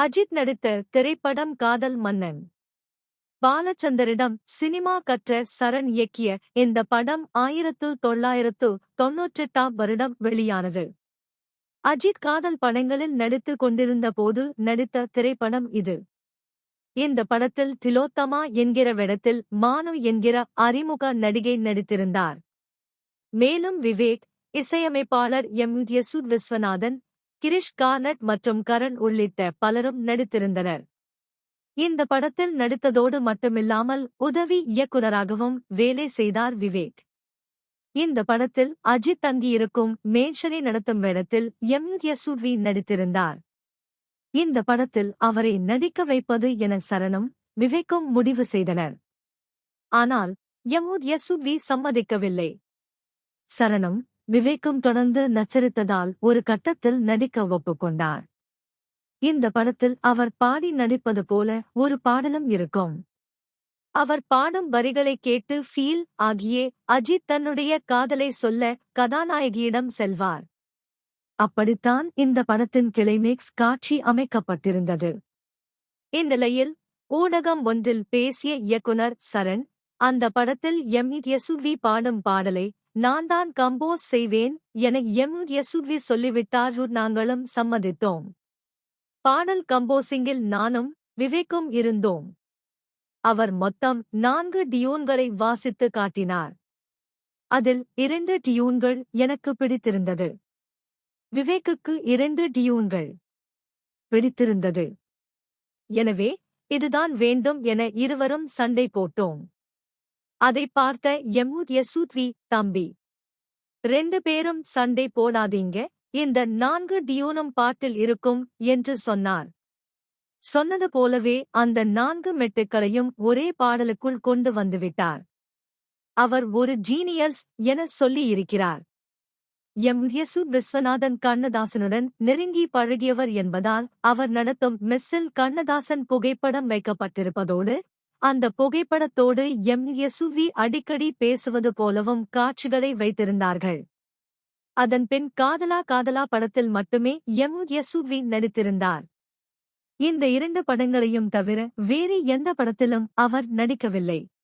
அஜித் நடித்த திரைப்படம் காதல் மன்னன். பாலச்சந்தரிடம் சினிமா கற்ற சரண் இயக்கிய இந்த படம் ஆயிரத்து தொள்ளாயிரத்து தொன்னூற்றெட்டாம் வருடம் வெளியானது. அஜித் காதல் படங்களில் நடித்துக் கொண்டிருந்த போது நடித்த திரைப்படம் இது. இந்த படத்தில் திலோத்தமா என்கிற வேடத்தில் மானு என்கிற அறிமுக நடிகை நடித்திருந்தார். மேலும் விவேக் இசையமைப்பாளர் எம். யசு விஸ்வநாதன் கிரிஷ் கார்னட் மற்றும் கரண் உள்ளிட்ட பலரும் நடித்திருந்தனர். இந்த படத்தில் நடித்ததோடு மட்டுமில்லாமல் உதவி இயக்குனராகவும் வேலை செய்தார் விவேக். இந்த படத்தில் அஜித் தங்கியிருக்கும் மேன்ஷனை நடத்தும் வேடத்தில் எம் யசுவி நடித்திருந்தார். இந்த படத்தில் அவரை நடிக்க வைப்பது என சரணம் விவேக்கும் முடிவு செய்தனர். ஆனால் யமுட் யசுவி சம்மதிக்கவில்லை. சரணம் விவேக்கும் தொடர்ந்து நச்சரித்ததால் ஒரு கட்டத்தில் நடிக்க ஒப்புக்கொண்டார். இந்த படத்தில் அவர் பாடி நடிப்பது போல ஒரு பாடலும் இருக்கும். அவர் பாடும் வரிகளை கேட்டு ஃபீல் ஆகியே அஜித் தன்னுடைய காதலை சொல்ல கதாநாயகியிடம் செல்வார். அப்படித்தான் இந்த படத்தின் கிளைமேக்ஸ் காட்சி அமைக்கப்பட்டிருந்தது. இந்நிலையில் ஊடகம் ஒன்றில் பேசிய இயக்குனர் சரண் அந்த படத்தில் எம் யசுவி பாடும் பாடலை நான் தான் கம்போஸ் செய்வேன் என எம் யசுவி சொல்லிவிட்டார் நாங்களும் சம்மதித்தோம். பாடல் கம்போசிங்கில் நானும் விவேக்கும் இருந்தோம். அவர் மொத்தம் நான்கு டியூன்களை வாசித்து காட்டினார். அதில் இரண்டு டியூன்கள் எனக்கு பிடித்திருந்தது. விவேக்குக்கு இரண்டு டியூன்கள் பிடித்திருந்தது. எனவே இதுதான் வேண்டும் என இருவரும் சண்டை போட்டோம். அதை பார்த்த எம்முத் யசூத்வி தம்பி ரெண்டு பேரும் சண்டை போடாதீங்க. இந்த நான்கு டியோனம் பாட்டில் இருக்கும் என்று சொன்னார். சொன்னது போலவே அந்த நான்கு மெட்டுக்களையும் ஒரே பாடலுக்குள் கொண்டு வந்துவிட்டார் அவர் ஒரு ஜீனியர்ஸ் என சொல்லியிருக்கிறார் எம் யசு விஸ்வநாதன் கண்ணதாசனுடன் நெருங்கி பழகியவர் என்பதால் அவர் நடத்தும் மெஸ்ஸில் கண்ணதாசன் புகைப்படம் வைக்கப்பட்டிருப்பதோடு அந்த புகைப்படத்தோடு எம். எசுவி அடிக்கடி பேசுவது போலவும் காட்சிகளை வைத்திருந்தார்கள். அதன்பின் காதலா காதலா படத்தில் மட்டுமே எம். எசுவி நடித்திருந்தார். இந்த இரண்டு படங்களையும் தவிர வேறு எந்த படத்திலும் அவர் நடிக்கவில்லை.